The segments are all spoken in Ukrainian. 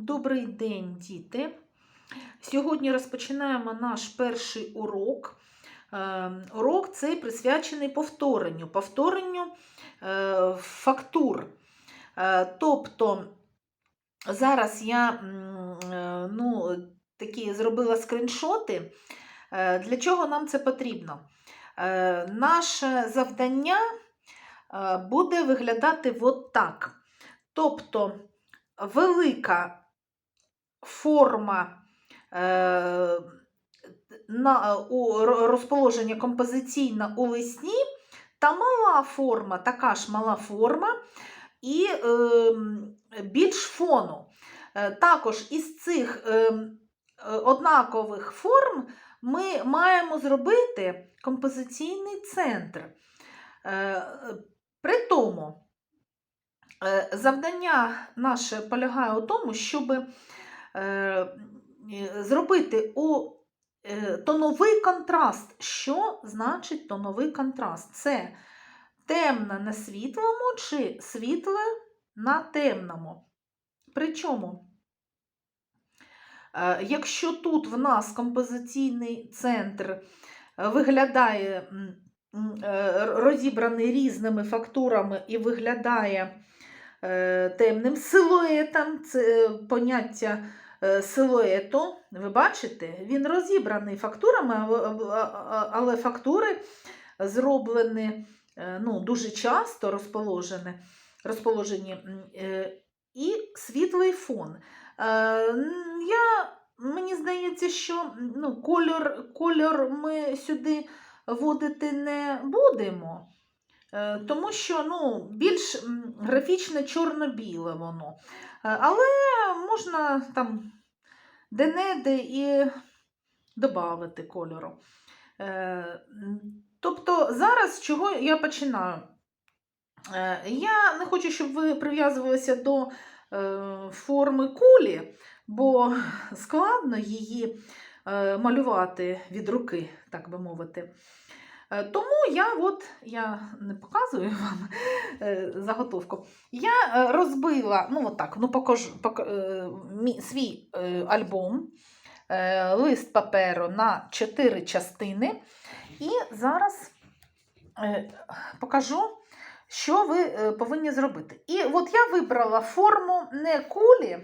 Добрий день, діти. Сьогодні розпочинаємо наш перший урок. Е, Урок цей присвячений повторенню, повторенню е, фактур. Е, Тобто зараз я ну, такі зробила скріншоти. Е, Для чого нам це потрібно? Наше завдання буде виглядати от так. Тобто велика форма е, на, розположення композиційна у листі та мала форма, така ж мала форма і е, більш фону. Е, також із цих е, е, однакових форм ми маємо зробити композиційний центр. Е, При тому, Е, Завдання наше полягає у тому, щоб зробити у е, тоновий контраст. Що значить тоновий контраст? Це темне на світлому чи світле на темному. Причому, е, якщо тут в нас композиційний центр е, виглядає е, розібраний різними фактурами і виглядає е, темним силуетом. Це е, поняття е, силуету. Ви бачите, він розібраний фактурами, але фактури зроблені е, ну, дуже часто розположені, розположені е, і світлий фон. Е, Я, мені здається, що ну, кольор, кольор ми сюди вводити не будемо. Е, Тому що ну, більш графічне чорно-біле воно. Е, Але можна там де-не-де і додати кольору. Е, Тобто зараз з чого я починаю? Я не хочу, щоб ви прив'язувалися до форми кулі, бо складно її малювати від руки, так би мовити. Е, Тому я от, я не показую вам е, заготовку. Я е, розбила, ну отак, ну покажу, пок, свій альбом, лист паперу на 4 частини. І зараз покажу, що ви повинні зробити. І от я вибрала форму не кулі,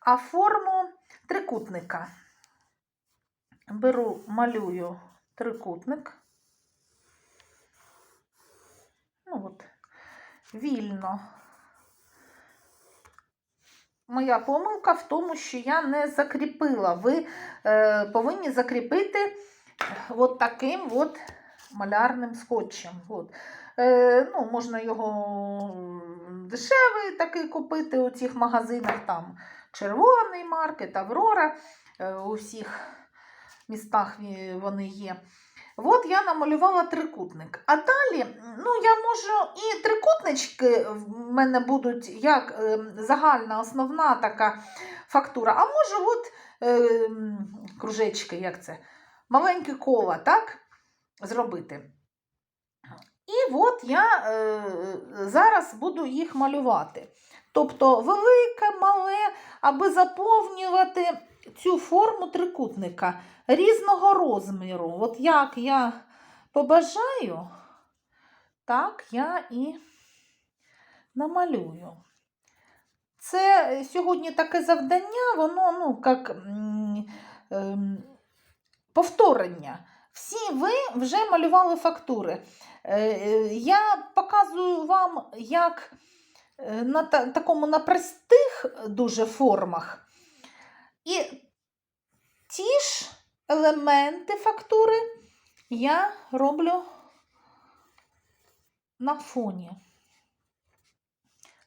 а форму трикутника. Беру, малюю трикутник. Ну от, вільно. Моя помилка в тому, що я не закріпила. Ви е, повинні закріпити от таким от малярним скотчем. От. Е, ну, можна його дешевий такий купити у цих магазинах, там червоний маркет, Аврора. Е, у всіх містах вони є. От я намалювала трикутник. А далі, ну, я можу і трикутнички в мене будуть як е, загальна основна така фактура, а можу от е, кружечки, як це, маленькі кола, так? Зробити. І от я е, зараз буду їх малювати. Тобто велике, мале, аби заповнювати цю форму трикутника різного розміру. От як я побажаю, так я і намалюю. Це сьогодні таке завдання, воно, ну, як ем, повторення. Всі ви вже малювали фактури. Е, е, Я показую вам, як е, на такому на простих дуже формах. І ті ж елементи фактури я роблю на фоні.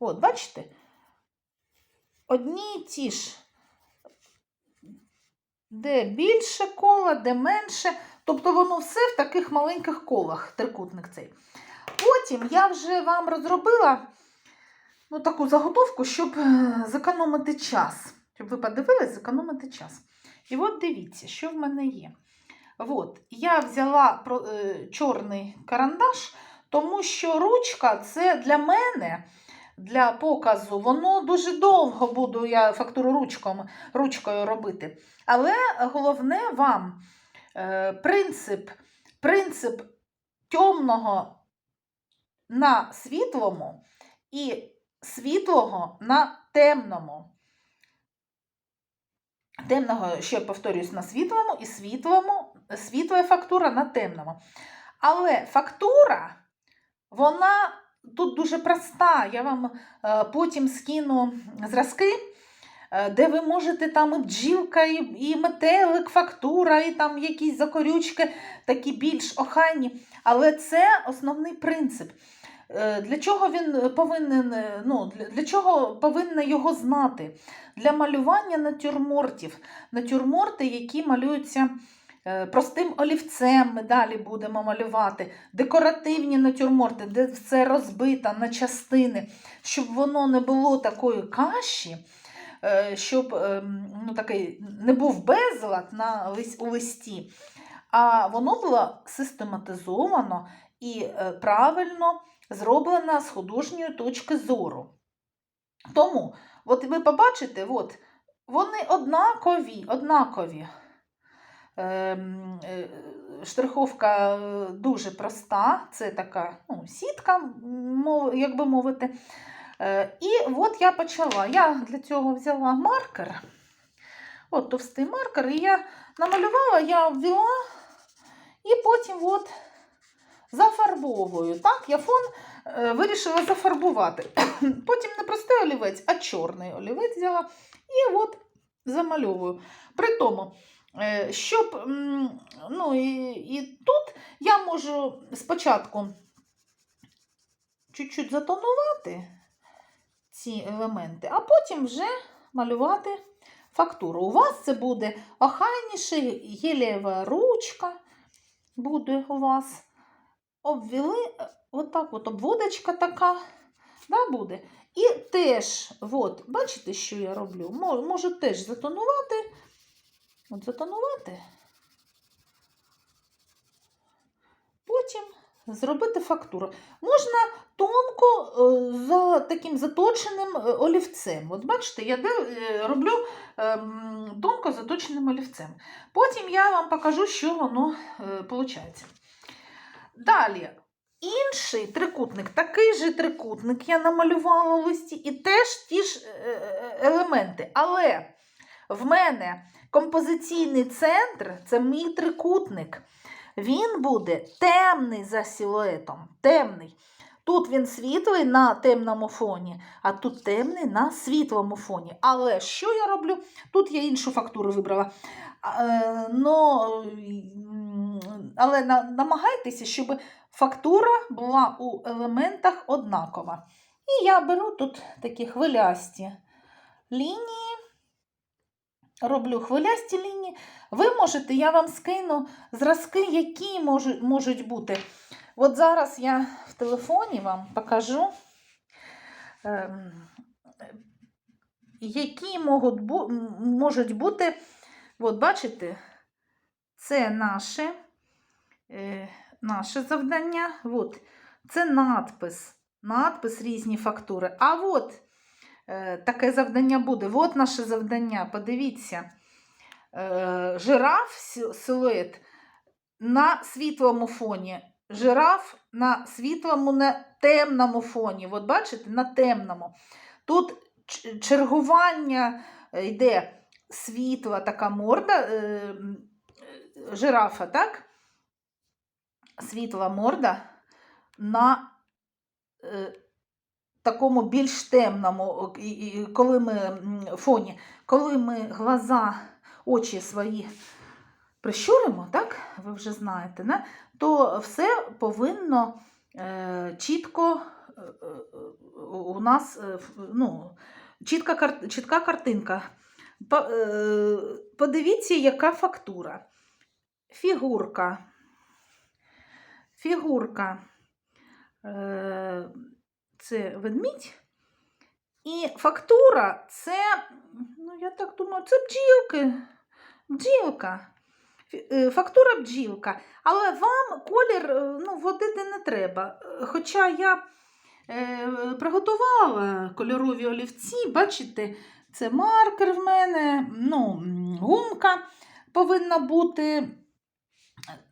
От, бачите? Одні й ті ж. Де більше кола, де менше. Тобто воно все в таких маленьких колах, трикутник цей. Потім я вже вам розробила ну, таку заготовку, щоб е, зекономити час. Щоб ви подивились, зекономити час. І от дивіться, що в мене є. От, я взяла е, чорний карандаш, тому що ручка це для мене для показу, воно дуже довго буду я фактуру ручком, ручкою робити. Але головне вам е, принцип, принцип темного на світлому і світлого на темному. Темного, ще повторюсь, на світлому і світлому, світла фактура на темному. Але фактура, вона тут дуже проста. Я вам е, потім скину зразки, е, де ви можете там і бджілка, і, і метелик, фактура, і там якісь закорючки, такі більш охайні. Але це основний принцип. Е, Для чого він повинен, е, ну, для, чого повинна його знати? Для малювання натюрмортів. Натюрморти, які малюються е, простим олівцем, ми далі будемо малювати. Декоративні натюрморти, де все розбито на частини, щоб воно не було такої каші, щоб ну, такий, не був безлад на, лис- у листі, а воно було систематизовано і правильно зроблена з художньої точки зору. Тому, от ви побачите, от, вони однакові, однакові. Ем, е, Штриховка е, дуже проста, це така ну, сітка, як би мовити. Е, І от я почала. Я для цього взяла маркер. От товстий маркер, і я намалювала, я обвела, і потім от зафарбовую. Так, я фон е, вирішила зафарбувати. Потім не простий олівець, а чорний олівець взяла і от замальовую. При тому, е, щоб ну, і, і тут я можу спочатку чуть-чуть затонувати ці елементи, а потім вже малювати фактуру. У вас це буде охайніше, гелєва ручка буде у вас. Обвели, е, отак от обводочка така да, буде. І теж, от, бачите, що я роблю? Можу теж затонувати. От затонувати. Потім зробити фактуру. Можна тонко е, за таким заточеним е, олівцем. От бачите, я роблю ем, тонко заточеним олівцем. Потім я вам покажу, що воно виходить. Далі. Інший трикутник, такий же трикутник я намалювала у листі, і теж ті ж е, е, елементи. Але в мене композиційний центр це мій трикутник. Він буде темний за силуетом. Темний. Тут він світлий на темному фоні, а тут темний на світлому фоні. Але що я роблю? Тут я іншу фактуру вибрала. Е, но, але намагайтеся, щоб фактура була у елементах однакова. І я беру тут такі хвилясті лінії, роблю хвилясті лінії. Ви можете, я вам скину зразки, які можуть, можуть бути. От зараз я в телефоні вам покажу, ем, які можуть, бу- можуть бути. От бачите, це наше, е, наше завдання. От, це надпис. Надпис різні фактури. А от е, таке завдання буде. От наше завдання. Подивіться. Е, жираф силует на світлому фоні. Жираф на світлому, на темному фоні. От бачите, на темному. Тут чергування е, йде світла така морда е, е, жирафа, так? Світла морда на е, такому більш темному, коли ми фоні, коли ми глаза, очі свої прищуримо, так? Ви вже знаєте, не? то все повинно е, чітко е, е, у нас ну, чітка, чітка картинка. По- Подивіться, яка фактура. Фігурка. Фігурка. Це ведмідь. І фактура це, ну, я так думаю, це бджілки. Бджілка. Е, Фактура бджілка. Але вам колір е, ну, водити не треба. Е, Хоча я е, приготувала кольорові олівці. Бачите, це маркер в мене, ну, гумка повинна бути.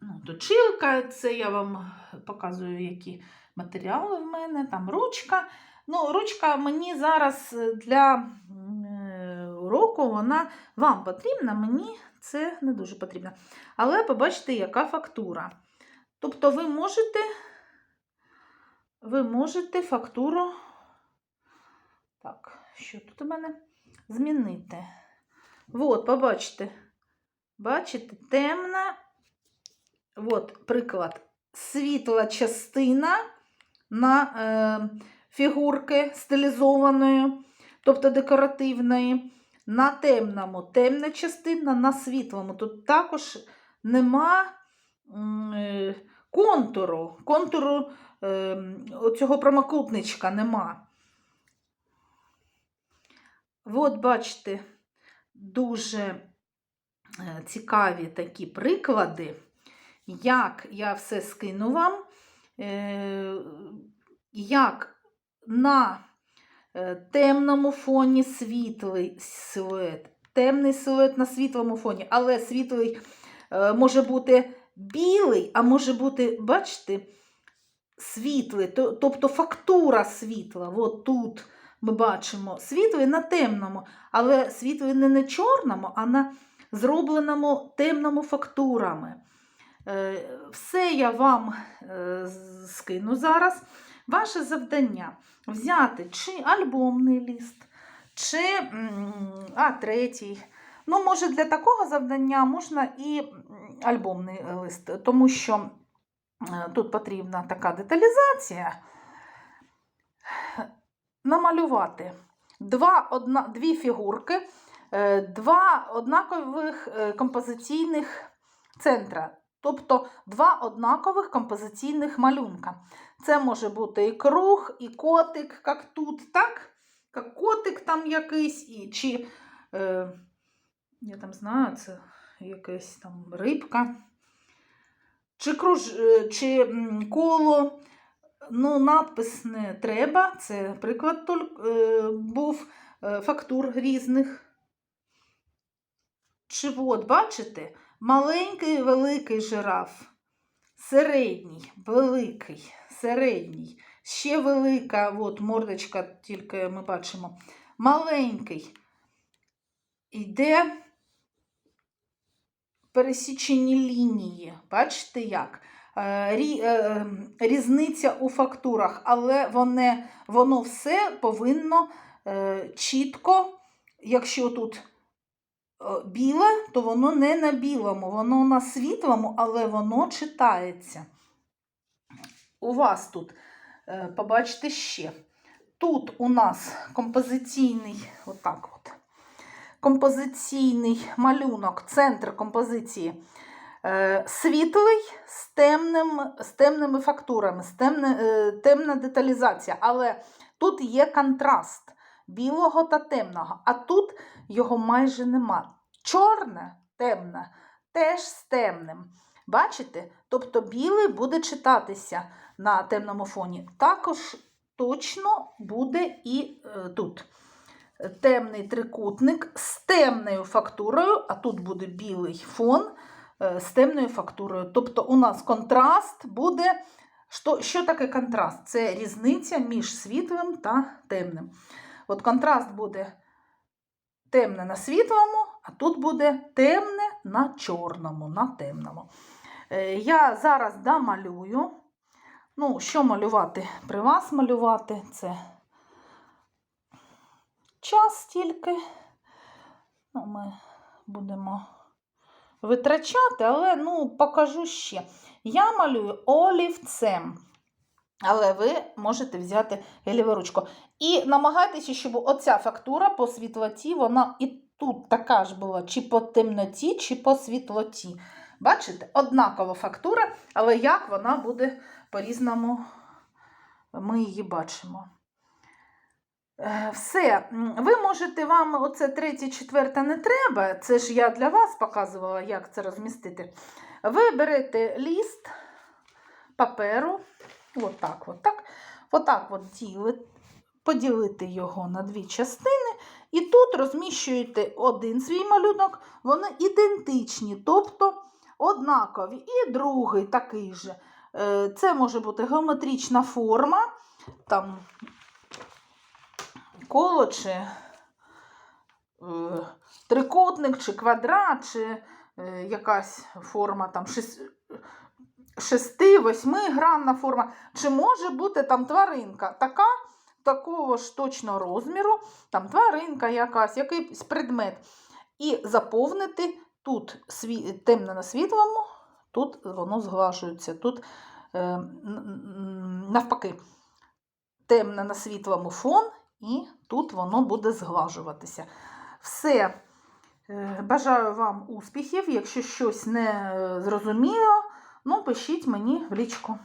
Ну, точилка, це я вам показую, які матеріали в мене, там ручка. Ну, ручка мені зараз для уроку вона вам потрібна, мені це не дуже потрібно. Але побачите, яка фактура. Тобто ви можете, ви можете фактуру. Так, що тут у мене? Змінити. От, побачите. Бачите, темна. От, приклад. Світла частина на е, фігурки стилізованої, тобто декоративної. На темному темна частина, на світлому. Тут також нема е, контуру. Контуру е, оцього прямокутничка нема. От, бачите, дуже е, цікаві такі приклади, як я все скину вам, як на темному фоні світлий силует, темний силует на світлому фоні, але світлий е, може бути білий, а може бути, бачите, світлий, тобто фактура світла. От тут ми бачимо світлий на темному, але світлий не на чорному, а на зробленому темному фактурами. Е, Все я вам е, скину зараз. Ваше завдання взяти чи альбомний ліст, чи А3. Ну, може, для такого завдання можна і альбомний лист, тому що е, тут потрібна така деталізація. Намалювати два, одна, дві фігурки, е, два однакових е, композиційних центра, тобто два однакових композиційних малюнка. Це може бути і круг, і котик, як тут, так? Як котик там якийсь, і, чи, е, я там знаю, це якась там рибка, чи, круж, е, чи коло. Ну, надпис не треба. Це приклад е, був е, фактур різних. Чи от, бачите, маленький великий жираф, середній, великий, середній, ще велика, от мордочка, тільки ми бачимо, маленький. Йде пересічені лінії. Бачите як? Е, рі- е, різниця у фактурах, але воно, воно все повинно е, чітко, якщо тут е, біле, то воно не на білому, воно на світлому, але воно читається. У вас тут, е, побачите ще, тут у нас композиційний, отак от, композиційний малюнок, центр композиції е, світлий з, темним, з темними фактурами, з темне, е, темна деталізація. Але тут є контраст білого та темного, а тут його майже нема. Чорне, темне, теж з темним. Бачите? Тобто білий буде читатися на темному фоні. Також точно буде і е, тут. Темний трикутник з темною фактурою, а тут буде білий фон е, з темною фактурою. Тобто у нас контраст буде. Що, що таке контраст? Це різниця між світлим та темним. От контраст буде темне на світлому, а тут буде темне на чорному, на темному. Е, Я зараз домалюю. Ну, що малювати? При вас малювати це час тільки. Ну, ми будемо витрачати, але ну, покажу ще. Я малюю олівцем. Але ви можете взяти ліворучку. І намагайтеся, щоб оця фактура по світлоті, вона і тут така ж була, чи по темноті, чи по світлоті. Бачите, однакова фактура, але як вона буде по-різному, ми її бачимо. Е, Все, ви можете вам оце третє, четверте не треба. Це ж я для вас показувала, як це розмістити. Ви берете ліст паперу, отак, отак. Отак от діли, поділити його на дві частини. І тут розміщуєте один свій малюнок, вони ідентичні, тобто однакові. І другий такий же. Е, Це може бути геометрична форма, там коло чи е, трикутник, чи квадрат, чи е, якась форма там шес- шести, восьмигранна форма. Чи може бути там тваринка така, такого ж точно розміру, там тваринка якась, якийсь предмет. І заповнити тут сві... темне на світлому, тут воно зглажується. Тут е, навпаки, темне на світлому фон, і тут воно буде зглажуватися. Все. Е, Бажаю вам успіхів. Якщо щось не е, зрозуміло, ну пишіть мені в лічку.